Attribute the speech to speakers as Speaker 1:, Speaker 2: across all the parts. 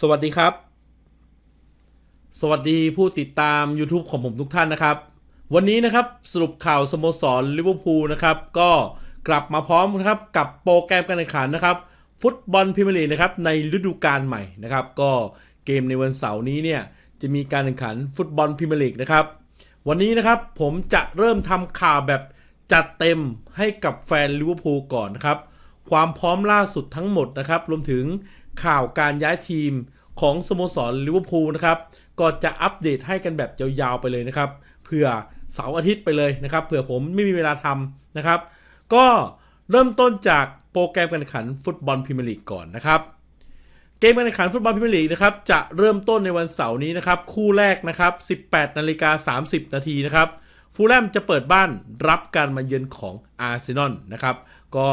Speaker 1: สวัสดีครับ สวัสดีผู้ติดตาม YouTube ของผมทุกท่านนะครับ วันนี้นะครับสรุปข่าวสโมสรลิเวอร์พูลนะครับก็กลับมาพร้อมนะครับกับโปรแกรมการแข่งขันนะครับฟุตบอลพรีเมียร์ลีกนะครับในฤดูกาลใหม่นะครับก็เกมในวันเสาร์นี้เนี่ยจะมีการแข่งขันฟุตบอลพรีเมียร์ลีกนะครับวันนี้นะครับผมจะเริ่มทำข่าวแบบจัดเต็มให้กับแฟนลิเวอร์พูลก่อนนะครับความพร้อมล่าสุดทั้งหมดนะครับรวมถึง ข่าวการย้ายทีมของสโมสรลิเวอร์พูลนะครับ ก็จะอัปเดตให้กันแบบยาวๆไปเลยนะครับเพื่อเสาร์อาทิตย์ไปเลยนะครับ เผื่อผมไม่มีเวลาทำนะครับ ก็เริ่มต้นจากโปรแกรมการแข่งขันฟุตบอลพรีเมียร์ลีกก่อนนะครับ เกมการแข่งขันฟุตบอลพรีเมียร์ลีกนะครับจะเริ่มต้นในวันเสาร์นี้นะครับ คู่แรกนะครับ 18นาฬิกา30 นาทีนะครับฟูลแลมจะเปิดบ้านรับการมาเยือนของอาร์เซนอลนะครับ ก็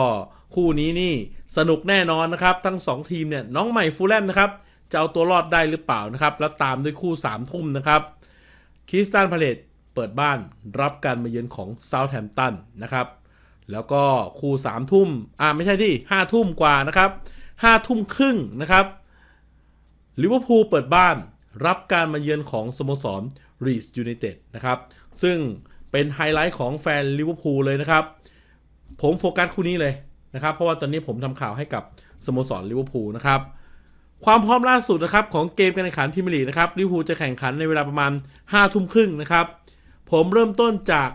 Speaker 1: คู่นี้นี่สนุกแน่นอนนะครับ ทั้ง 2 ทีมเนี่ยน้องใหม่ฟูลแลมนะครับจะเอาตัวรอดได้หรือเปล่านะครับ แล้วตามด้วยคู่3ทุ่มนะครับคริสตันพาเลตเปิดบ้านรับการมาเยือนของเซาท์แฮมป์ตันนะครับ แล้วก็คู่3ทุ่มอ่าไม่ใช่ที่5ทุ่มกว่านะครับ5ทุ่มครึ่งนะครับลิเวอร์พูลเปิดบ้านรับการมาเยือนของสโมสรรีสยูไนเต็ดนะครับ ซึ่งเป็นไฮไลท์ของแฟนลิเวอร์พูลเลยนะครับ ผมโฟกัสคู่นี้เลย นะครับเพราะว่าตอนนี้ผมทำข่าวให้กับสโมสรลิเวอร์พูลนะครับความพร้อมล่าสุดนะครับของเกมการแข่งขันพรีเมียร์ลีกนะครับลิเวอร์พูลจะแข่งขันในเวลาประมาณ5ทุ่มครึ่งนะครับ ผมเริ่มต้นจาก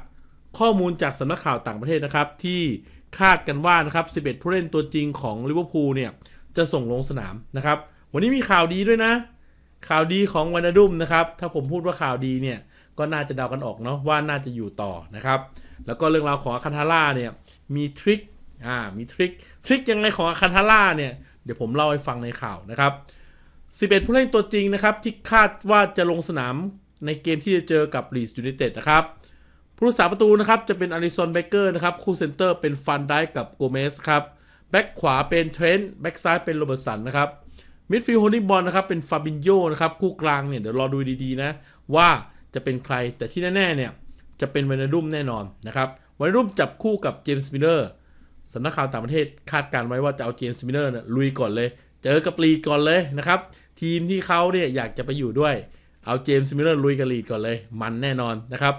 Speaker 1: ข้อมูลจากสำนักข่าวต่างประเทศนะครับ ที่คาดกันว่านะครับ 11 ผู้เล่นตัวจริงของลิเวอร์พูลเนี่ยจะส่งลงสนามนะครับ วันนี้มีข่าวดีด้วยนะ ข่าวดีของวานาดุมนะครับ ถ้าผมพูดว่าข่าวดีเนี่ยก็น่าจะเดากันออกเนาะว่าน่าจะอยู่ต่อนะครับ แล้วก็เรื่องราวของคันทาร่าเนี่ยมีทริค อ่ามีทริคทริคยังไงของอาคันทาร่าเนี่ย เดี๋ยวผมเล่าให้ฟังในข่าวนะครับ 11 ผู้เล่นตัวจริงนะครับ ที่คาดว่าจะลงสนามในเกมที่จะเจอกับลีสยูไนเต็ดนะครับผู้รักษาประตูนะครับจะเป็นอาริซอนเบเกอร์นะครับ คู่เซนเตอร์เป็นฟันได้กับโกเมสครับแบ็กขวาเป็นเทรนต์แบ็กซ้ายเป็นโรเบิร์ตสันนะครับมิดฟิลด์โฮลดิ้งบอลนะครับเป็นฟาบินโยนะครับคู่กลางเนี่ยเดี๋ยวรอดูดีๆนะ ว่าจะเป็นใครแต่ที่แน่ๆเนี่ยจะเป็นเวนาดุมแน่นอนนะครับเวนาดุมจับคู่กับเจมส์มิลเลอร์ สำนักข่าวต่างประเทศคาดการไว้ว่าจะเอาเจมส์มิเลอร์เนี่ยลุยก่อนเลย เจอกับลีก่อนเลยนะครับ ทีมที่เขาเนี่ยอยากจะไปอยู่ด้วย เอาเจมส์มิเลอร์ลุยกับลีก่อนเลย มันแน่นอนนะครับ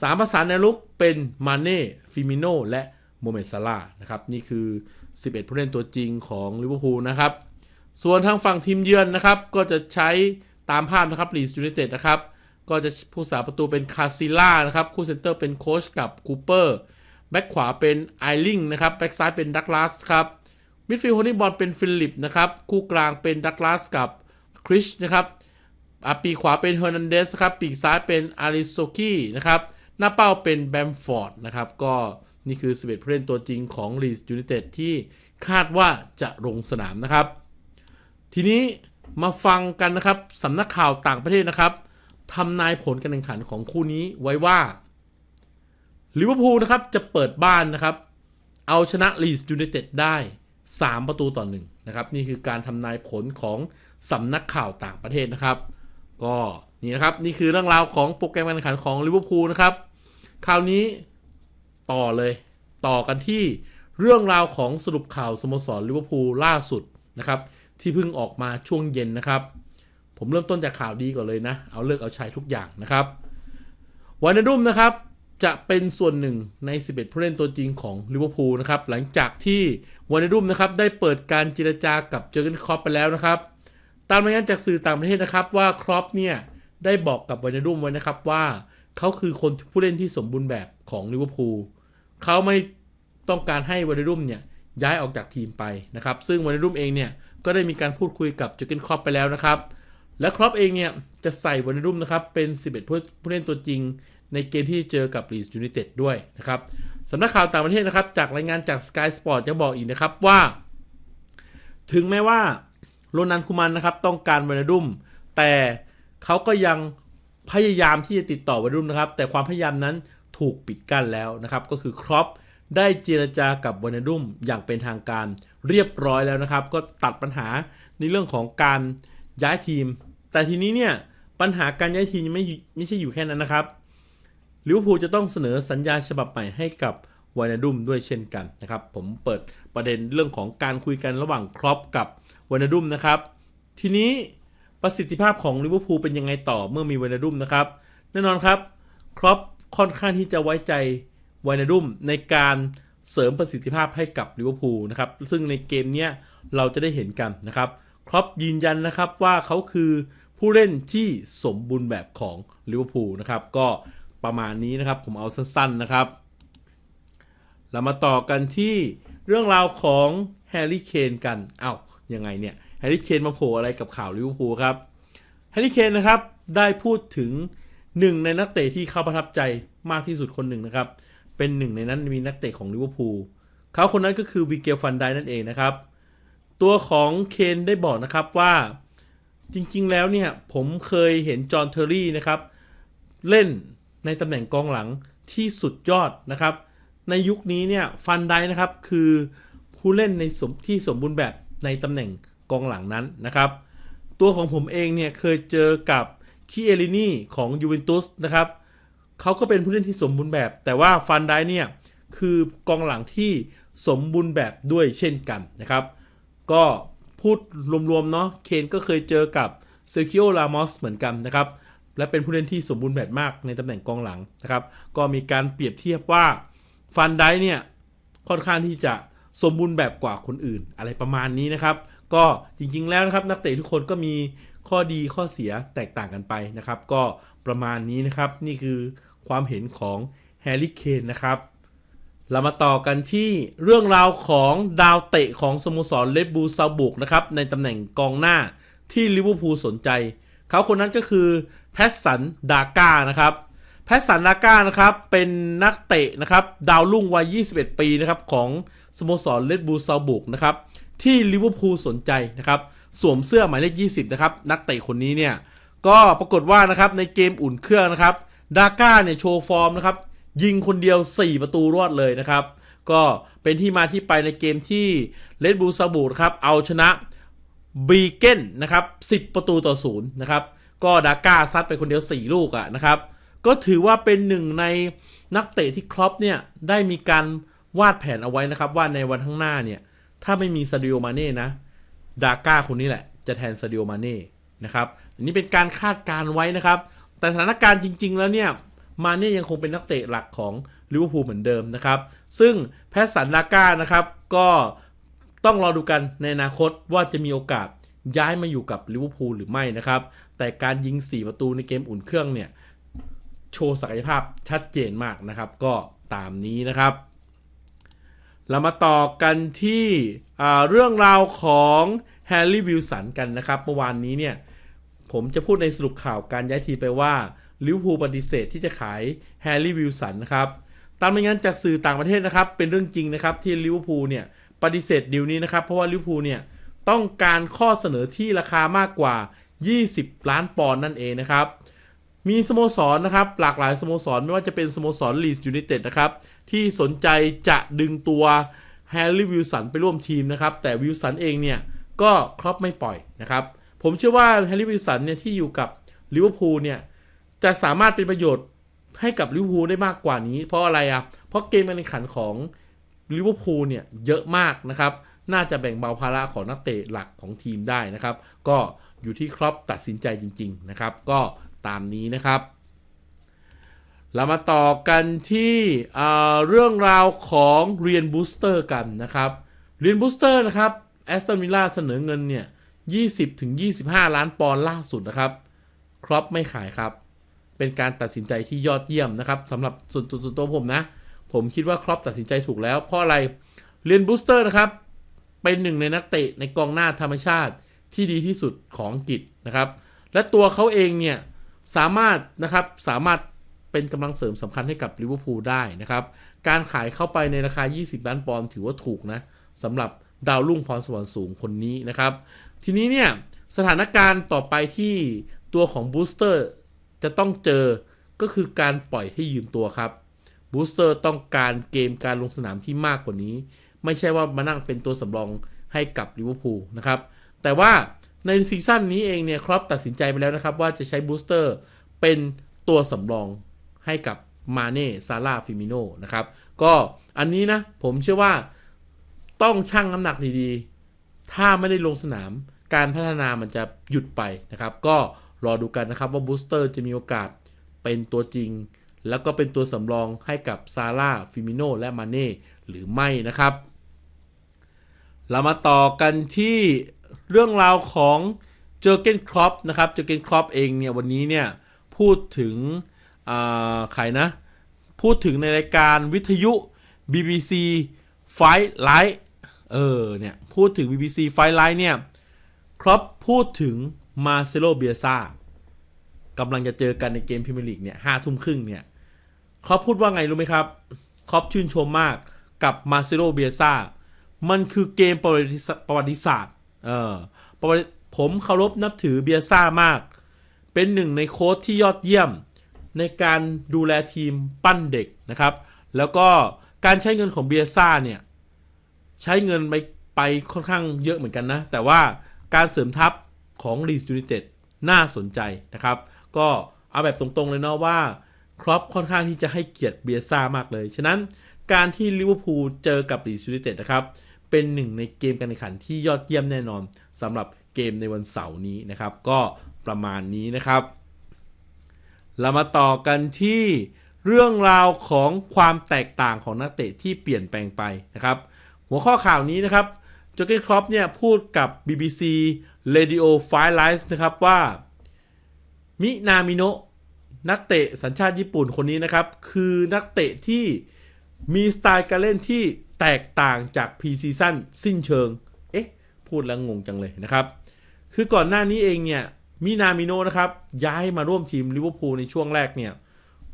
Speaker 1: สามประสานแนวลุกเป็นมาเน่ฟิมิโนและโมเมดซาลานะครับนี่คือ 11 ผู้เล่นตัวจริงของลิเวอร์พูลนะครับ ส่วนทางฝั่งทีมเยือนนะครับ ก็จะใช้ตามภาพนะครับลีสยูไนเต็ดนะครับ ก็จะผู้สาประตูเป็นคาซิล่านะครับ คู่เซนเตอร์เป็นโคชกับคูเปอร์ แบ็กขวาเป็นไอริงนะครับ แบ็กซ้ายเป็นดักลาสครับ มิดฟิลด์โฮลบอลเป็นฟิลิปนะครับ คู่กลางเป็นดักลาสกับคริชนะครับอะปีขวาเป็นเฮอร์นันเดสครับ ปีกซ้ายเป็นอาริโซกี้นะครับ หน้าเป้าเป็นแบมฟอร์ดนะครับ ก็นี่คือ 11ผู้เล่นตัวจริงของลีสยูไนเต็ดที่คาดว่าจะลงสนามนะครับ ทีนี้มาฟังกันนะครับสำนักข่าวต่างประเทศนะครับทำนายผลการแข่งขันของคู่นี้ไว้ว่า ลิเวอร์พูลนะครับจะเปิดบ้านนะครับ เอาชนะลีสยูไนเต็ดได้ 3 ประตูต่อหนึ่งนะครับนี่คือการทำนายผลของสำนักข่าวต่างประเทศนะครับ ก็นี่นะครับนี่คือเรื่องราวของโปรแกรมการแข่งขันของลิเวอร์พูลนะครับ คราวนี้ต่อเลยต่อกันที่เรื่องราวของสรุปข่าวสโมสรลิเวอร์พูลล่าสุดนะครับ ที่เพิ่งออกมาช่วงเย็นนะครับ ผมเริ่มต้นจากข่าวดีก่อนเลยนะ เอาเลิกเอาใช้ทุกอย่างนะครับวานาดุมนะครับ จะเป็นส่วนหนึ่งใน 11 ผู้เล่นตัวจริงของลิเวอร์พูลนะครับ หลังจากที่วานาดุมนะครับได้เปิดการเจรจากับเจอร์เกนครอปไปแล้วนะครับ ตามรายงานจากสื่อต่างประเทศนะครับว่าครอปเนี่ยได้บอกกับวานาดุมไว้นะครับว่าเขาคือคนผู้เล่นที่สมบูรณ์แบบของลิเวอร์พูลเขาไม่ต้องการให้วานาดุมเนี่ยย้ายออกจากทีมไปนะครับ ซึ่งวานาดุมเองเนี่ยก็ได้มีการพูดคุยกับเจูเกนครอปไปแล้วนะครับ และครอปเองเนี่ยจะใส่วานาดุมนะครับเป็น 11 ผู้เล่นตัวจริง ในเกมที่เจอกับลีสยูไนเต็ดด้วยนะครับสำนักข่าวต่างประเทศนะครับ จากรายงานจาก Sky Sport ยังบอกอีกนะครับว่า ถึงแม้ว่าโรนันคูมันนะครับต้องการวานาดุม แต่เขาก็ยังพยายามที่จะติดต่อวานาดุมนะครับ แต่ความพยายามนั้นถูกปิดกั้นแล้วนะครับ ก็คือครอปได้เจรจากับวานาดุมอย่างเป็นทางการเรียบร้อยแล้วนะครับ ก็ตัดปัญหาในเรื่องของการย้ายทีม แต่ทีนี้เนี่ยปัญหาการย้ายทีมไม่ไม่ใช่อยู่แค่นั้นนะครับ ลิเวอร์พูลจะต้องเสนอสัญญาฉบับใหม่ให้กับวานาดุมด้วยเช่นกันนะครับ ผมเปิดประเด็นเรื่องของการคุยกันระหว่างครอปกับวานาดุมนะครับ ทีนี้ประสิทธิภาพของลิเวอร์พูลเป็นยังไงต่อเมื่อมีไวนาดุมนะครับ แน่นอนครับครอปค่อนข้างที่จะไว้ใจไวนาดุมในการเสริมประสิทธิภาพให้กับลิเวอร์พูลนะครับ ซึ่งในเกมนี้เราจะได้เห็นกันนะครับครอปยืนยันนะครับว่าเขาคือผู้เล่นที่สมบูรณ์แบบของลิเวอร์พูลนะครับ ก็ ประมาณนี้นะครับ ผมเอาสั้นๆนะครับ เรามาต่อกันที่เรื่องราวของแฮร์รี่เคนกันเอา้ายังไงเนี่ยแฮร์รี่เคนมาโผล่อะไรกับข่าวลิเวอร์พูลครับแฮร์รี่เคนนะครับได้พูดถึงหนึ่งในนักเตะที่เขาประทับใจมากที่สุดคนหนึ่งนะครับ เป็นหนึ่งในนั้นมีนักเตะของลิเวอร์พูลเขาคนนั้นก็คือวิเกลฟันไดนั่นเองนะครับ ตัวของเคนได้บอกนะครับว่าจริงๆแล้วเนี่ยผมเคยเห็นจอห์นเทอร์รี่นะครับ เล่น ในตำแหน่งกองหลังที่สุดยอดนะครับ ในยุคนี้เนี่ยฟันไดนะครับคือผู้เล่นในสมที่สมบูรณ์แบบในตำแหน่งกองหลังนั้นนะครับ ตัวของผมเองเนี่ยเคยเจอกับคีเอลินีของยูเวนตุสนะครับเขาก็เป็นผู้เล่นที่สมบูรณ์แบบ แต่ว่าฟันไดเนี่ยคือกองหลังที่สมบูรณ์แบบด้วยเช่นกันนะครับ ก็พูดรวมๆเนาะเคนก็เคยเจอกับเซอร์คิโอลามอสเหมือนกันนะครับ และเป็นผู้เล่นที่สมบูรณ์แบบมากในตำแหน่งกองหลังนะครับ ก็มีการเปรียบเทียบว่าฟันไดเนี่ยค่อนข้างที่จะสมบูรณ์แบบกว่าคนอื่น อะไรประมาณนี้นะครับ ก็จริงๆแล้วนะครับ นักเตะทุกคนก็มีข้อดีข้อเสียแตกต่างกันไปนะครับ ก็ประมาณนี้นะครับ นี่คือความเห็นของแฮร์รี่เคนนะครับ เรามาต่อกันที่เรื่องราวของดาวเตะของสโมสรเลดบูลซาบุกนะครับในตำแหน่งกองหน้าที่ลิเวอร์พูลสนใจ เขาคนนั้นก็คือ แพสสันดาก้านะครับแพสสันดาก้านะครับเป็นนักเตะนะครับดาวรุ่งวัย 21 ปีนะครับของสโมสรเลดบูลซาบุกนะครับที่ลิเวอร์พูลสนใจนะครับสวมเสื้อหมายเลข 20 นะครับ นักเตะคนนี้เนี่ย ก็ปรากฏว่านะครับในเกมอุ่นเครื่องนะครับดาก้าเนี่ยโชว์ฟอร์มนะครับยิงคนเดียว 4 ประตูรอดเลยนะครับ ก็เป็นที่มาที่ไปในเกมที่เลดบูลซาบูครับเอาชนะบีเกนนะครับ 10 ประตูต่อศูนย์นะครับ ก็ดาก้าซัดไปคนเดียว 4 ลูกอะนะครับ ก็ถือว่าเป็นหนึ่งในนักเตะที่ครอปเนี่ยได้มีการวาดแผนเอาไว้นะครับ ว่าในวันข้างหน้าเนี่ย ถ้าไม่มีซาดิโอมาเน่นะดาก้าคนนี้แหละ จะแทนซาดิโอมาเน่นะครับอันนี้เป็นการคาดการไว้นะครับ แต่สถานการณ์จริง ๆ แล้วเนี่ยมาเน่ยังคงเป็นนักเตะหลักของลิเวอร์พูลเหมือนเดิมนะครับ ซึ่งแพทสันดาก้านะครับก็ต้องรอดูกันในอนาคตว่าจะมีโอกาส ย้ายมาอยู่กับลิเวอร์พูลหรือไม่นะครับ แต่การยิง 4 ประตูในเกมอุ่นเครื่องเนี่ย โชว์ศักยภาพชัดเจนมากนะครับ ก็ตามนี้นะครับ เรามาต่อกันที่เรื่องราวของแฮร์รี่วิลสันกันนะครับ เมื่อวานนี้เนี่ย ผมจะพูดในสรุปข่าวการย้ายทีไปว่าลิเวอร์พูลปฏิเสธที่จะขายแฮร์รี่วิลสันนะครับตามรายงานจากสื่อต่างประเทศนะครับ เป็นเรื่องจริงนะครับที่ลิเวอร์พูลเนี่ยปฏิเสธดีลนี้นะครับ เพราะว่าลิเวอร์พูลเนี่ย ต้องการข้อเสนอที่ราคามากกว่า 20 ล้านปอนด์นั่นเองนะครับ มีสโมสรนะครับหลากหลายสโมสรไม่ว่าจะเป็นสโมสรลีสยูไนเต็ดนะครับที่สนใจจะดึงตัวแฮร์รี่วิลสันไปร่วมทีมนะครับ แต่วิลสันเองเนี่ยก็ครอปไม่ปล่อยนะครับ ผมเชื่อว่าแฮร์รี่วิลสันเนี่ยที่อยู่กับลิเวอร์พูลเนี่ยจะสามารถเป็นประโยชน์ให้กับลิเวอร์พูลได้มากกว่านี้ เพราะอะไรอะเพราะเกมการแข่งขันของลิเวอร์พูลเนี่ยเยอะมากนะครับ น่าจะแบ่งเบาภาระของนักเตะหลักของทีมได้นะครับ ก็อยู่ที่ครอปตัดสินใจจริง ๆ นะครับ ก็ตามนี้นะครับ เรามาต่อกันที่เรื่องราวของเรียนบูสเตอร์กันนะครับเรียนบูสเตอร์นะครับแอสตันวิลล่าเสนอเงินเนี่ย20-25 ล้านปอนด์ล่าสุดนะครับ ครอปไม่ขายครับ เป็นการตัดสินใจที่ยอดเยี่ยมนะครับสำหรับส่วนตัวส่วนตัวผมนะ ผมคิดว่าครอปตัดสินใจถูกแล้ว เพราะอะไรเรียนบูสเตอร์นะครับ เป็นหนึ่งในนักเตะในกองหน้าธรรมชาติที่ดีที่สุดของอังกฤษนะครับ และตัวเขาเองเนี่ยสามารถนะครับสามารถเป็นกำลังเสริมสำคัญให้กับลิเวอร์พูลได้นะครับ การขายเข้าไปในราคา 20 ล้านปอนด์ถือว่าถูกนะสำหรับดาวรุ่งพรสวรรค์สูงคนนี้นะครับ ทีนี้เนี่ยสถานการณ์ต่อไปที่ตัวของบูสเตอร์จะต้องเจอก็คือการปล่อยให้ยืมตัวครับบูสเตอร์ต้องการเกมการลงสนามที่มากกว่านี้ ไม่ใช่ว่ามานั่งเป็นตัวสำรองให้กับลิเวอร์พูลนะครับ แต่ว่าในซีซั่นนี้เองเนี่ยครอปตัดสินใจไปแล้วนะครับ ว่าจะใช้บูสเตอร์เป็นตัวสำรองให้กับมาเน่ซาร่าฟิมิโนนะครับ ก็อันนี้นะ ผมเชื่อว่าต้องชั่งน้ำหนักดีๆ ถ้าไม่ได้ลงสนามการพัฒนามันจะหยุดไปนะครับ ก็รอดูกันนะครับว่าบูสเตอร์จะมีโอกาสเป็นตัวจริง แล้วก็เป็นตัวสำรองให้กับซาร่าฟิมิโนและมาเน่ หรือไม่นะครับ เรามาต่อกันที่เรื่องราวของเจอเกนครอปนะครับ เจอเกนครอปเองเนี่ยวันนี้เนี่ยพูดถึงใครนะ พูดถึงในรายการวิทยุ BBC Fight Light เออเนี่ยพูดถึง BBC Fight Light เนี่ยครอปพูดถึงมาเซโลเบียซ่ากำลังจะเจอกันในเกมพรีเมียร์ลีกเนี่ยห้าทุ่มครึ่งเนี่ยครอปพูดว่าไงรู้ไหมครับครอปชื่นชมมาก กับมาเซโลเบียซ่ามันคือเกมประวัติศาสตร์เออผมเคารพนับถือเบียซ่ามาก เป็นหนึ่งในโค้ชที่ยอดเยี่ยม ในการดูแลทีมปั้นเด็กนะครับ แล้วก็การใช้เงินของเบียซ่าเนี่ย ใช้เงินไปไปค่อนข้างเยอะเหมือนกันนะ แต่ว่าการเสริมทัพของลีสยู n นเต็ดน่าสนใจนะครับ ก็เอาแบบตรงๆเลยเนาะว่าครอปค่อนข้างที่จะให้เกียรติเบียซ่ามากเลย ฉะนั้น การที่ลิเวอร์พูลเจอกับลีสยู n นเต็ดนะครับ เป็นหนึ่งในเกมการแข่งขันที่ยอดเยี่ยมแน่นอนสำหรับเกมในวันเสาร์นี้นะครับ ก็ประมาณนี้นะครับ เรามาต่อกันที่เรื่องราวของความแตกต่างของนักเตะที่เปลี่ยนแปลงไปนะครับ หัวข้อข่าวนี้นะครับโจเกนครอปเนี่ยพูดกับ BBC Radio f i r e l i g h t นะครับว่ามินามิโนะนักเตะสัญชาติญี่ปุ่นคนนี้นะครับ คือนักเตะที่ มีสไตล์การเล่นที่แตกต่างจากพ e ซีซั่นสิ้นเชิง เอ๊ะ พูดแล้วงงจังเลยนะครับ คือก่อนหน้านี้เองเนี่ย มินามิโนะนะครับ ย้ายมาร่วมทีมลิเวอร์พูลในช่วงแรกเนี่ย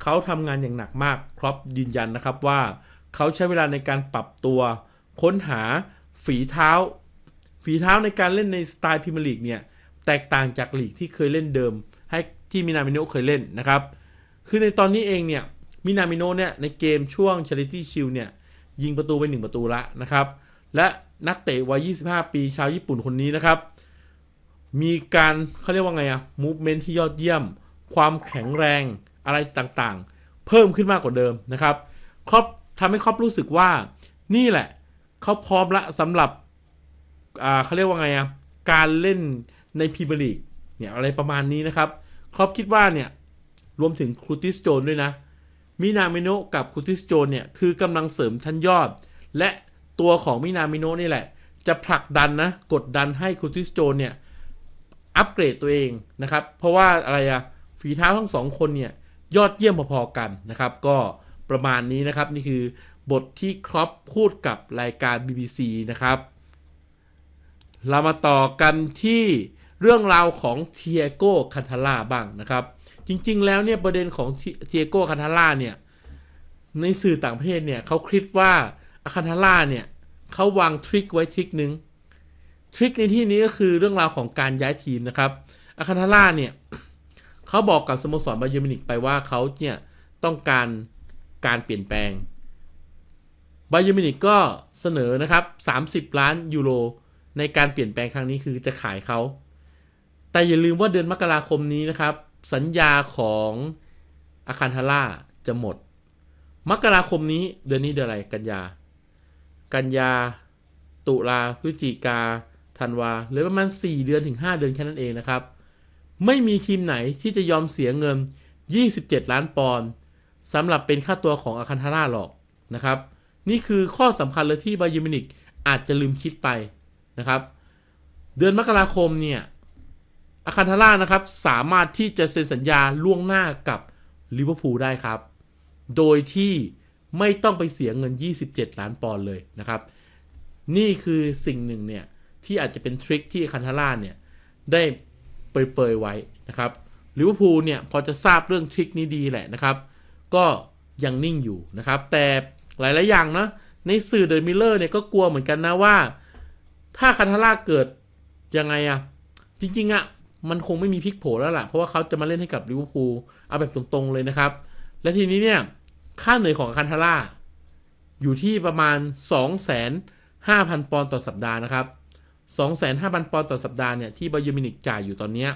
Speaker 1: เขาทำงานอย่างหนักมากครอปยืนยันนะครับว่าเขาใช้เวลาในการปรับตัว ค้นหาฝีเท้า ฝีเท้าในการเล่นในสไตล์พรีเมียร์ลีกเนี่ย แตกต่างจากลีกที่เคยเล่นเดิม ให้ที่มินามิโนะเคยเล่นนะครับ คือในตอนนี้เองเนี่ย มินามิโนเนี่ยในเกมช่วง Charity Shield เนี่ยยิงประตูไป 1 ประตูละนะครับ และนักเตะวัย 25 ปีชาวญี่ปุ่นคนนี้นะครับ มีการเขาเรียกว่าไงอะมูฟเมนที่ยอดเยี่ยม ความแข็งแรงอะไรต่างๆ เพิ่มขึ้นมากกว่าเดิมนะครับครอปทำให้ครอปรู้สึกว่านี่แหละเขาพร้อมละสำหรับอ่าเขาเรียกว่าไงอะการเล่นในพรีเมียร์ลีกเนี่ยอะไรประมาณนี้นะครับครอปคิดว่าเนี่ยรวมถึงครูติสโจนด้วยนะ มินามิโนะกับคูติสโจนเนี่ยคือกำลังเสริมชั้นยอด และตัวของมินามิโนะนี่แหละ จะผลักดันนะกดดันให้คูติสโจนเนี่ยอัปเกรดตัวเองนะครับ เพราะว่าอะไรอะฝีเท้าทั้งสองคนเนี่ยยอดเยี่ยมพอๆกันนะครับ ก็ประมาณนี้นะครับนี่คือบทที่ครอปพูดกับรายการ BBC นะครับ เรามาต่อกันที่เรื่องราวของเทียโกคันทาร่าบ้างนะครับ จริง ๆ แล้วเนี่ยประเด็นของเทียโกคันทาร่าเนี่ยในสื่อต่างประเทศเนี่ยเขาคิดว่าอาคันทาร่าเนี่ยเขาวางทริคไว้ทริคหนึ่งทริคในที่นี้ก็คือเรื่องราวของการย้ายทีมนะครับอาคันทาร่าเนี่ยเขาบอกกับสโมสรบาเยอร์มินิกไปว่าเขาเนี่ยต้องการการเปลี่ยนแปลงบาเยอร์มินิกก็เสนอนะครับ 30 ล้านยูโรในการเปลี่ยนแปลงครั้งนี้คือจะขายเขา แต่อย่าลืมว่าเดือนมกราคมนี้นะครับ สัญญาของอาคันทาร่าจะหมด มกราคมนี้เดือนนี้เดือนอะไรกันยา กันยา ตุลาพฤศจิกาธันวาเหลือประมาณ 4 เดือนถึง 5 เดือนแค่นั้นเองนะครับ ไม่มีทีมไหนที่จะยอมเสียเงิน 27 ล้านปอนด์สำหรับเป็นค่าตัวของอาคันทาร่าหรอกนะครับ นี่คือข้อสำคัญเลยที่บาเยมินิกอาจจะลืมคิดไปนะครับ เดือนมกราคมเนี่ย อาคันทาร่านะครับสามารถที่จะเซ็นสัญญาล่วงหน้ากับลิเวอร์พูลได้ครับ โดยที่ไม่ต้องไปเสียเงิน 27 ล้านปอนด์เลยนะครับ นี่คือสิ่งหนึ่งเนี่ยที่อาจจะเป็นทริคที่อาคันทาร่าเนี่ยได้เปรยๆไว้นะครับลิเวอร์พูลเนี่ยพอจะทราบเรื่องทริคนี้ดีแหละนะครับ ก็ยังนิ่งอยู่นะครับ แต่หลายๆอย่างนะในสื่อเดอะมิลเลอร์เนี่ยก็กลัวเหมือนกันนะว่า ถ้าคันทาร่าเกิดยังไงอะจริงๆอะ มันคงไม่มีพลิกโผแล้วล่ะ เพราะว่าเขาจะมาเล่นให้กับลิเวอร์พูลเอาแบบตรงๆเลยนะครับ และทีนี้เนี่ย ค่าเหนื่อยของอาคันทาร่าอยู่ที่ประมาณ 2,500,000 ปอนด์ต่อสัปดาห์นะครับ 2,500,000 ปอนด์ต่อสัปดาห์เนี่ยที่บาเยอร์มินิกจ่ายอยู่ตอนนี้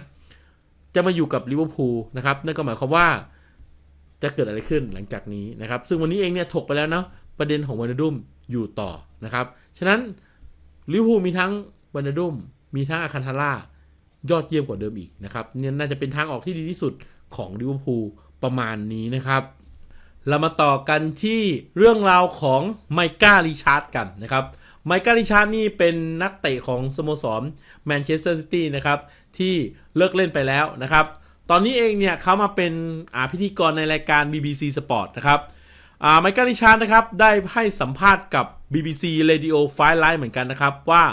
Speaker 1: จะมาอยู่กับลิเวอร์พูลนะครับนั่นก็หมายความว่าจะเกิดอะไรขึ้นหลังจากนี้นะครับ ซึ่งวันนี้เองเนี่ยถกไปแล้วเนาะประเด็นของวานดุมอยู่ต่อนะครับ ฉะนั้นลิเวอร์พูลมีทั้งวานดุมมีทั้งอาคันทาร่า ยอดเยี่ยมกว่าเดิมอีกนะครับเนี่ยน่าจะเป็นทางออกที่ดีที่สุดของลิเวอร์พูลประมาณนี้นะครับ เรามาต่อกันที่เรื่องราวของไมก้าริชาร์ดกันนะครับไมก้าริชาร์ดนี่เป็นนักเตะของสโมสรแมนเชสเตอร์ซิตี้นะครับที่เลิกเล่นไปแล้วนะครับ ตอนนี้เองเนี่ยเขามาเป็นอาพิธีกรในรายการ BBC Sport นะครับไมก้าริชาร์ดนะครับได้ให้สัมภาษณ์กับ BBC Radio f i r e Live เหมือนกันนะครับว่า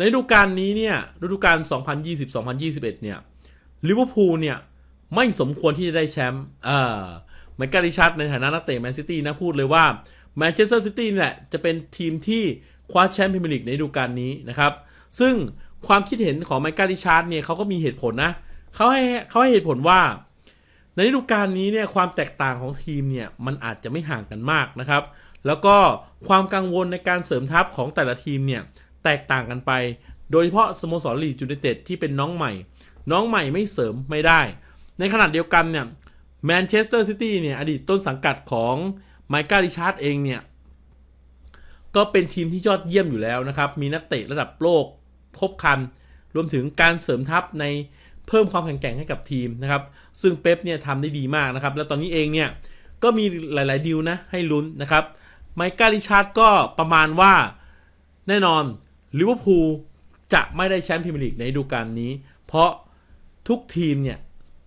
Speaker 1: ในฤดูกาลนี้เนี่ยฤดูกาล 2020-2021 เนี่ยลิเวอร์พูลเนี่ยไม่สมควรที่จะได้แชมป์เอ่อเหมือนการิชัดในฐานะนักเตะแมนซิตี้นะพูดเลยว่าแมนเชสเตอร์ซิตี้นี่แหละจะเป็นทีมที่คว้าแชมป์พรีเมียร์ลีกในฤดูกาลนี้นะครับ ซึ่งความคิดเห็นของไมค์การิชาร์ดเนี่ยเขาก็มีเหตุผลนะเขาให้เขาให้เหตุผลว่า ในฤดูกาลนี้เนี่ยความแตกต่างของทีมเนี่ยมันอาจจะไม่ห่างกันมากนะครับ แล้วก็ความกังวลในการเสริมทัพของแต่ละทีมเนี่ย แตกต่างกันไป โดยเฉพาะสโมสรลีดจูเนเต็ดที่เป็นน้องใหม่ น้องใหม่ไม่เสริมไม่ได้ ในขณะเดียวกันเนี่ยแมนเชสเตอร์ซิตี้เนี่ยอดีตต้นสังกัดของไมค์การิชาร์ดเองเนี่ยก็เป็นทีมที่ยอดเยี่ยมอยู่แล้วนะครับ มีนักเตะระดับโลกครบคัน รวมถึงการเสริมทัพในเพิ่มความแข็งแกร่งให้กับทีมนะครับ ซึ่งเป๊ปเนี่ยทำได้ดีมากนะครับ แล้วตอนนี้เองเนี่ยก็มีหลาย ๆ ดีลนะให้ลุ้นนะครับ ไมค์การิชาร์ดก็ประมาณว่าแน่นอน ลิเวอร์พูลจะไม่ได้แชมป์พรีเมียร์ลีกในฤดูกาลนี้ เพราะทุกทีมเนี่ย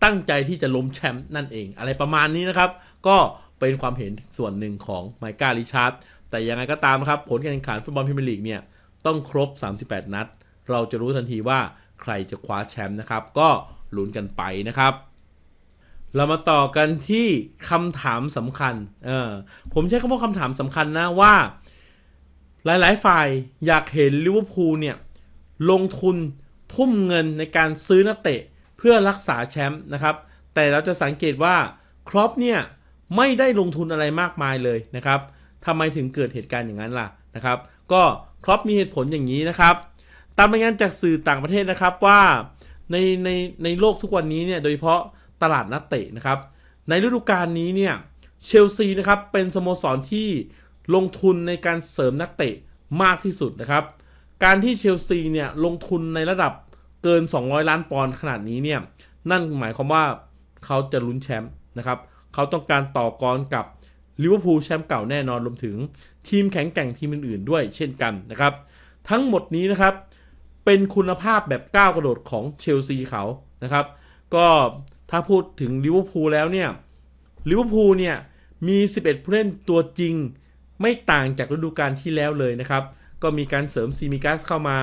Speaker 1: ตั้งใจที่จะล้มแชมป์นั่นเอง อะไรประมาณนี้นะครับ ก็เป็นความเห็นส่วนหนึ่งของไมค์การิชาร์ดแต่ยังไงก็ตามครับ ผลการแข่งขันฟุตบอลพรีเมียร์ลีกเนี่ยต้องครบ 38 นัด เราจะรู้ทันทีว่าใครจะคว้าแชมป์นะครับ ก็ลุ้นกันไปนะครับ เรามาต่อกันที่คำถามสำคัญเออผมใช้คำว่าคำถามสำคัญนะว่า หลายๆ ฝ่ายอยากเห็นลิเวอร์พูลเนี่ย ลงทุนทุ่มเงินในการซื้อนักเตะเพื่อรักษาแชมป์นะครับ แต่เราจะสังเกตว่าครอปเนี่ย ไม่ได้ลงทุนอะไรมากมายเลยนะครับทำไมถึงเกิดเหตุการณ์อย่างนั้นล่ะนะครับ ก็ครอปมีเหตุผลอย่างนี้นะครับ ตามรายงานจากสื่อต่างประเทศนะครับว่าในในในโลกทุกวันนี้เนี่ยโดยเฉพาะตลาดนักเตะนะครับ ในฤดูกาลนี้เนี่ยเชลซีนะครับเป็นสโมสรที่ ลงทุนในการเสริมนักเตะมากที่สุดนะครับ การที่เชลซีเนี่ยลงทุนในระดับเกิน 200 ล้านปอนด์ขนาดนี้เนี่ยนั่นหมายความว่าเขาจะลุ้นแชมป์นะครับเขาต้องการต่อกรกับลิเวอร์พูลแชมป์เก่าแน่นอนรวมถึงทีมแข็งแกร่งทีมอื่นๆ ด้วยเช่นกันนะครับ ทั้งหมดนี้นะครับ เป็นคุณภาพแบบก้าวกระโดดของเชลซีเขานะครับ ก็ถ้าพูดถึงลิเวอร์พูลแล้วเนี่ยลิเวอร์พูลเนี่ยมี 11 ผู้เล่นตัวจริง ไม่ต่างจากฤดูกาลที่แล้วเลยนะครับ ก็มีการเสริมซีมิกัสเข้ามา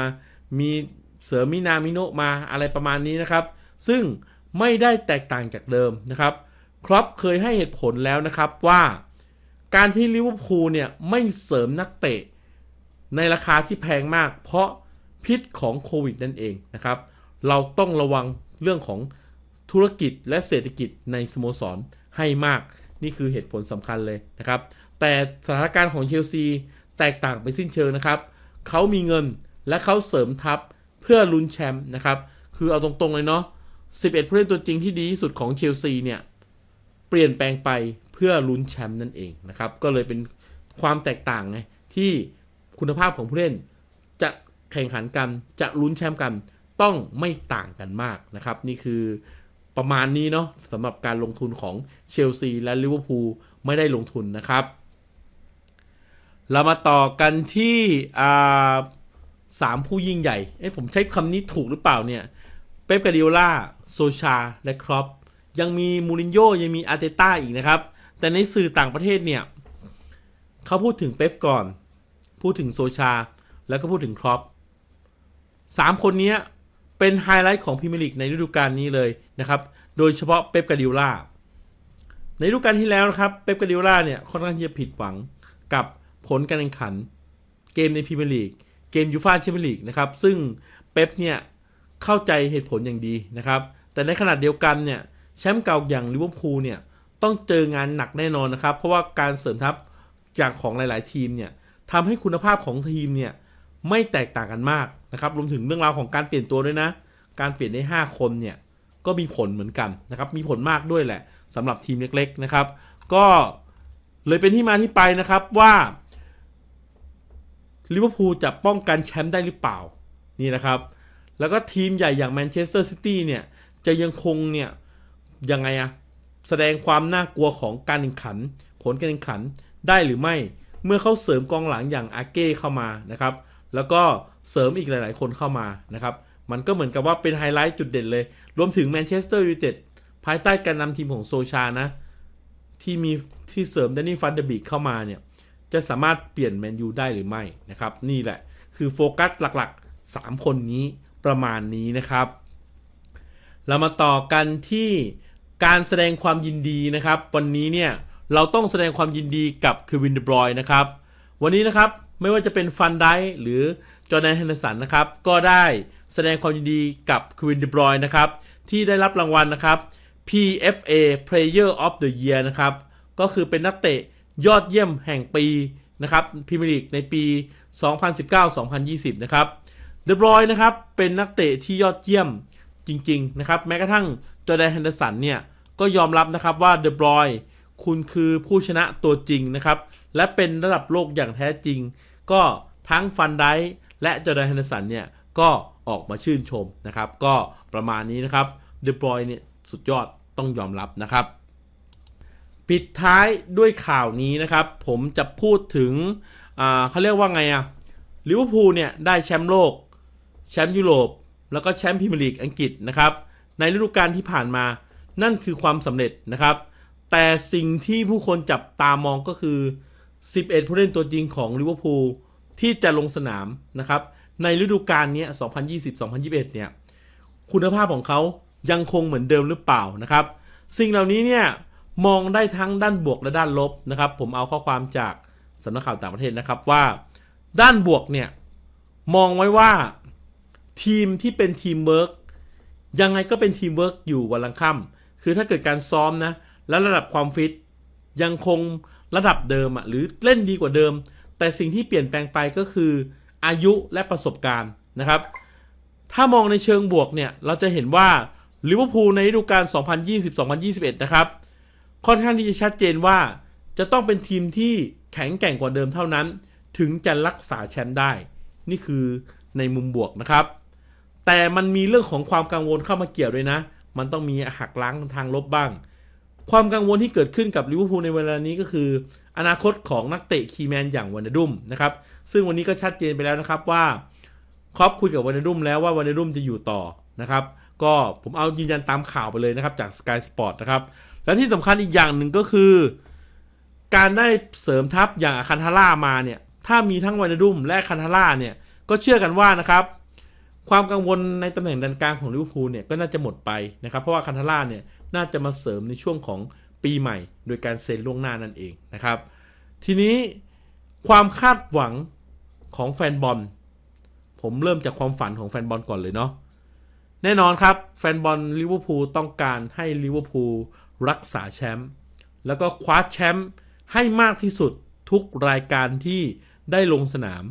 Speaker 1: มีเสริมมินามิโนะมาอะไรประมาณนี้นะครับ ซึ่งไม่ได้แตกต่างจากเดิมนะครับครอปเคยให้เหตุผลแล้วนะครับว่าการที่ลิเวอร์พูลเนี่ยไม่เสริมนักเตะ ในราคาที่แพงมาก เพราะพิษของโควิดนั่นเองนะครับ เราต้องระวังเรื่องของธุรกิจและเศรษฐกิจในสโมสรให้มาก นี่คือเหตุผลสำคัญเลยนะครับ แต่สถานการณ์ของเชลซีแตกต่างไปสิ้นเชิงนะครับ เขามีเงินและเขาเสริมทัพเพื่อลุ้นแชมป์นะครับ คือเอาตรงๆเลยเนาะ 11 ผู้เล่นตัวจริงที่ดีที่สุดของเชลซีเนี่ย เปลี่ยนแปลงไปเพื่อลุ้นแชมป์นั่นเองนะครับ ก็เลยเป็นความแตกต่างไงที่คุณภาพของผู้เล่นจะแข่งขันกันจะลุ้นแชมป์กันต้องไม่ต่างกันมากนะครับ นี่คือประมาณนี้เนาะสำหรับการลงทุนของเชลซีและลิเวอร์พูลไม่ได้ลงทุนนะครับ เรามาต่อกันที่สามผู้ยิ่งใหญ่ เอ้ผมใช้คำนี้ถูกหรือเปล่าเนี่ย เป๊ปกาดิโอล่าโซชา และครอปยังมีมูรินโญ่ยังมีอาร์เตต้าอีกนะครับ แต่ในสื่อต่างประเทศเนี่ยเขาพูดถึงเป๊ปก่อน พูดถึงโซชา แล้วก็พูดถึงครอปสามคนนี้เป็นไฮไลท์ของพรีเมียร์ลีกในฤดูกาลนี้เลยนะครับ โดยเฉพาะเป๊ปกาดิโอล่าในฤดูกาลที่แล้วนะครับ เป๊ปกาดิโอล่าเนี่ยค่อนข้างที่จะผิดหวังกับ ผลการแข่งขัน เกมในพรีเมียร์ลีก เกมยูฟ่าแชมเปี้ยนลีกนะครับ ซึ่งเป๊ปเนี่ยเข้าใจเหตุผลอย่างดีนะครับ แต่ในขณะเดียวกันเนี่ยแชมป์เก่าอย่างลิเวอร์พูลเนี่ยต้องเจองานหนักแน่นอนนะครับ เพราะว่าการเสริมทัพจากของหลาย ๆ ทีมเนี่ยทำให้คุณภาพของทีมเนี่ยไม่แตกต่างกันมากนะครับรวมถึงเรื่องราวของการเปลี่ยนตัวด้วยนะ การเปลี่ยนได้ 5 คนเนี่ยก็มีผลเหมือนกันนะครับ มีผลมากด้วยแหละสำหรับทีมเล็ก ๆ นะครับ ก็เลยเป็นที่มาที่ไปนะครับว่า ลิเวอร์พูลจะป้องกันแชมป์ได้หรือเปล่านี่นะครับ แล้วก็ทีมใหญ่อย่างแมนเชสเตอร์ซิตี้เนี่ยจะยังคงเนี่ยยังไงอะแสดงความน่ากลัวของการแข่งขัน ผลการแข่งขันได้หรือไม่ เมื่อเขาเสริมกองหลังอย่างอาเก้เข้ามานะครับ แล้วก็เสริมอีกหลาย ๆ คนเข้ามานะครับ มันก็เหมือนกับว่าเป็นไฮไลท์จุดเด่นเลย รวมถึงแมนเชสเตอร์ยูไนเต็ดภายใต้การนำทีมของโซชานะ ที่มีที่เสริมแดนนี่ฟันเดอร์บิกเข้ามาเนี่ย จะสามารถเปลี่ยนแมนยูได้หรือไม่นะครับ นี่แหละคือโฟกัสหลักๆ 3 คนนี้ประมาณนี้นะครับ เรามาต่อกันที่การแสดงความยินดีนะครับ วันนี้เนี่ยเราต้องแสดงความยินดีกับเควินเดบรอยนะครับ วันนี้นะครับไม่ว่าจะเป็นฟันไดหรือจอร์แดนเฮนเดอร์สันนะครับ ก็ได้แสดงความยินดีกับควินเดบรอยนะครับ ที่ได้รับรางวัลนะครับ PFA Player of the Year นะครับ ก็คือเป็นนักเตะ ยอดเยี่ยมแห่งปีนะครับพรีเมียร์ลีกในปี 2019-2020 นะครับเดบรอยนะครับเป็นนักเตะที่ยอดเยี่ยมจริง ๆ นะครับ แม้กระทั่งจอร์แดนเฮนเดอร์สันเนี่ย ก็ยอมรับนะครับว่าเดบรอยคุณคือผู้ชนะตัวจริงนะครับ และเป็นระดับโลกอย่างแท้จริง ก็ทั้งฟันไดและจอร์แดนเฮนเดอร์สันเนี่ย ก็ออกมาชื่นชมนะครับ ก็ประมาณนี้นะครับเดบรอยเนี่ยสุดยอดต้องยอมรับนะครับ ปิดท้ายด้วยข่าวนี้นะครับ ผมจะพูดถึงเขาเรียกว่าไงอะลิเวอร์พูลเนี่ยได้แชมป์โลก แชมป์ยุโรป แล้วก็แชมป์พรีเมียร์ลีกอังกฤษนะครับ ในฤดูกาลที่ผ่านมา นั่นคือความสำเร็จนะครับ แต่สิ่งที่ผู้คนจับตามองก็คือ 11 ผู้เล่นตัวจริงของลิเวอร์พูลที่จะลงสนามนะครับ ในฤดูกาลนี้ 2020-2021 เนี่ย คุณภาพของเขายังคงเหมือนเดิมหรือเปล่านะครับ สิ่งเหล่านี้เนี่ย มองได้ทั้งด้านบวกและด้านลบนะครับ ผมเอาข้อความจากสำนักข่าวต่างประเทศนะครับว่า ด้านบวกเนี่ยมองไว้ว่าทีมที่เป็นทีมเวิร์กยังไงก็เป็นทีมเวิร์กอยู่วันลังค่ำคือถ้าเกิดการซ้อมนะและระดับความฟิตยังคงระดับเดิมอะหรือเล่นดีกว่าเดิม แต่สิ่งที่เปลี่ยนแปลงไปก็คืออายุและประสบการณ์นะครับ ถ้ามองในเชิงบวกเนี่ย เราจะเห็นว่าลิเวอร์พูลในฤดูกาล2020-2021 นะครับ ค่อนข้างที่จะชัดเจนว่า จะต้องเป็นทีมที่แข็งแกร่งกว่าเดิมเท่านั้น ถึงจะรักษาแชมป์ได้ นี่คือในมุมบวกนะครับ แต่มันมีเรื่องของความกังวลเข้ามาเกี่ยวด้วยนะ มันต้องมีหักล้างทางลบบ้าง ความกังวลที่เกิดขึ้นกับลิเวอร์พูลในเวลานี้ก็คือ อนาคตของนักเตะคีแมนอย่างวันเดดุมนะครับ ซึ่งวันนี้ก็ชัดเจนไปแล้วนะครับว่าครอปคุยกับวันเดดุมแล้วว่าวันเดดุมจะอยู่ต่อนะครับ ก็ผมเอายืนยันตามข่าวไปเลยนะครับจาก Sky Sport นะครับ และที่สำคัญอีกอย่างหนึ่งก็คือ การได้เสริมทัพอย่างคันทาร่ามาเนี่ย ถ้ามีทั้งวันดุมและคันทาร่าเนี่ย ก็เชื่อกันว่านะครับ ความกังวลในตำแหน่งดันกลางของลิเวอร์พูลเนี่ยก็น่าจะหมดไปนะครับ เพราะว่าคันทาร่าเนี่ยน่าจะมาเสริมในช่วงของปีใหม่ โดยการเซ็นล่วงหน้านั่นเองนะครับ ทีนี้ความคาดหวังของแฟนบอลผมเริ่มจากความฝันของแฟนบอลก่อนเลยเนาะแน่นอนครับ แฟนบอลลิเวอร์พูลต้องการให้ลิเวอร์พูล รักษาแชมป์แล้วก็คว้าแชมป์ให้มากที่สุดทุกรายการที่ได้ลงสนาม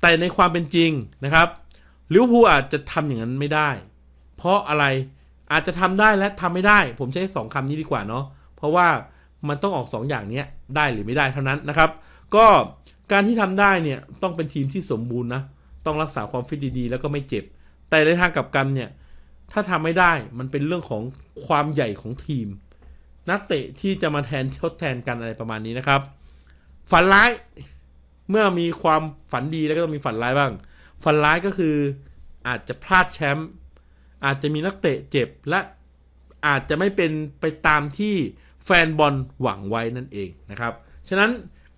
Speaker 1: แต่ในความเป็นจริงนะครับลิเวอร์พูลอาจจะทำอย่างนั้นไม่ได้ เพราะอะไรอาจจะทำได้และทำไม่ได้ ผมใช้สองคำนี้ดีกว่าเนาะเพราะว่ามันต้องออกสองอย่างนี้ได้หรือไม่ได้เท่านั้นนะครับ ก็การที่ทำได้เนี่ยต้องเป็นทีมที่สมบูรณ์นะต้องรักษาความฟิตดีๆ แล้วก็ไม่เจ็บ แต่ในทางกลับกันเนี่ยถ้าทำไม่ได้มันเป็นเรื่องของ ความใหญ่ของทีม นักเตะที่จะมาแทนทดแทนกันอะไรประมาณนี้นะครับ ฝันร้ายเมื่อมีความฝันดีแล้วก็ต้องมีฝันร้ายบ้าง ฝันร้ายก็คืออาจจะพลาดแชมป์อาจจะมีนักเตะเจ็บและอาจจะไม่เป็นไปตามที่แฟนบอลหวังไว้นั่นเองนะครับ ฉะนั้น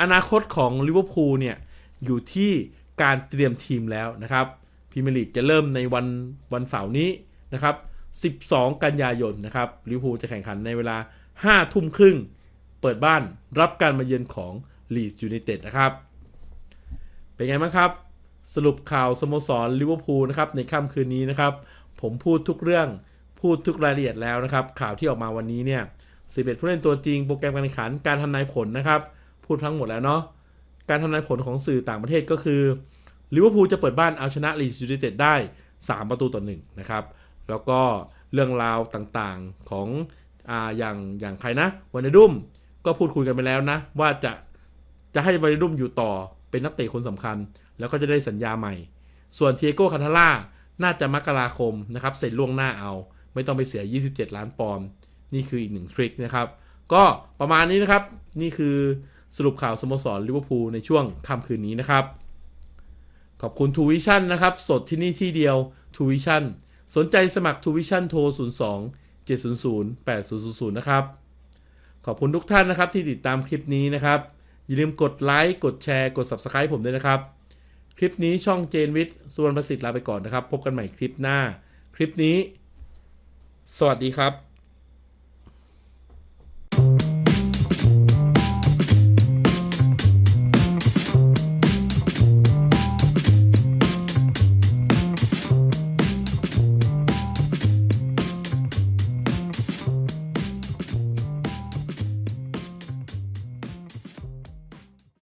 Speaker 1: อนาคตของลิเวอร์พูลเนี่ยอยู่ที่การเตรียมทีมแล้วนะครับพรีเมียร์ลีกจะเริ่มในวันวันเสาร์นี้นะครับ 12 กันยายนนะครับลิเวอร์พูลจะแข่งขันในเวลา 5 ทุ่มครึ่ง เปิดบ้านรับการมาเยือนของลีดยูไนเต็ดนะครับ เป็นไงบ้างครับ สรุปข่าวสโมสรลิเวอร์พูลนะครับในค่ำคืนนี้นะครับ ผมพูดทุกเรื่องพูดทุกรายละเอียดแล้วนะครับ ข่าวที่ออกมาวันนี้เนี่ย 11 ผู้เล่นตัวจริง โปรแกรมการแข่งขันการทำนายผลนะครับ พูดทั้งหมดแล้วเนาะการทำนายผลของสื่อต่างประเทศก็คือลิเวอร์พูลจะเปิดบ้านเอาชนะลีดยูไนเต็ดได้ 3 ประตูต่อ1นะครับ แล้วก็เรื่องราวต่างๆของอ่าอย่างอย่างใครนะวันเดดุมก็พูดคุยกันไปแล้วนะ ว่าจะจะให้วันเดดุมอยู่ต่อเป็นนักเตะคนสำคัญ แล้วก็จะได้สัญญาใหม่ ส่วนเทียโก้คาทาร่าน่าจะมกราคมนะครับเสร็จล่วงหน้าเอา ไม่ต้องไปเสีย 27 ล้านปอนด์นี่คืออีกหนึ่งทริคนะครับ ก็ประมาณนี้นะครับ นี่คือสรุปข่าวสโมสรลิเวอร์พูลในช่วงค่ำคืนนี้นะครับ ขอบคุณทูวิชั่นนะครับ สดที่นี่ที่เดียวทูวิชั่น สนใจสมัครทูวิชั่นโทร 02 700 8000 นะครับ ขอบคุณทุกท่านนะครับที่ติดตามคลิปนี้นะครับ อย่าลืมกดไลค์ กดแชร์ กด Subscribe ผมด้วยนะครับ คลิปนี้ช่องเจนวิทย์สุวรรณประสิทธิ์ลาไปก่อนนะครับ พบกันใหม่คลิปหน้า คลิปนี้ สวัสดีครับ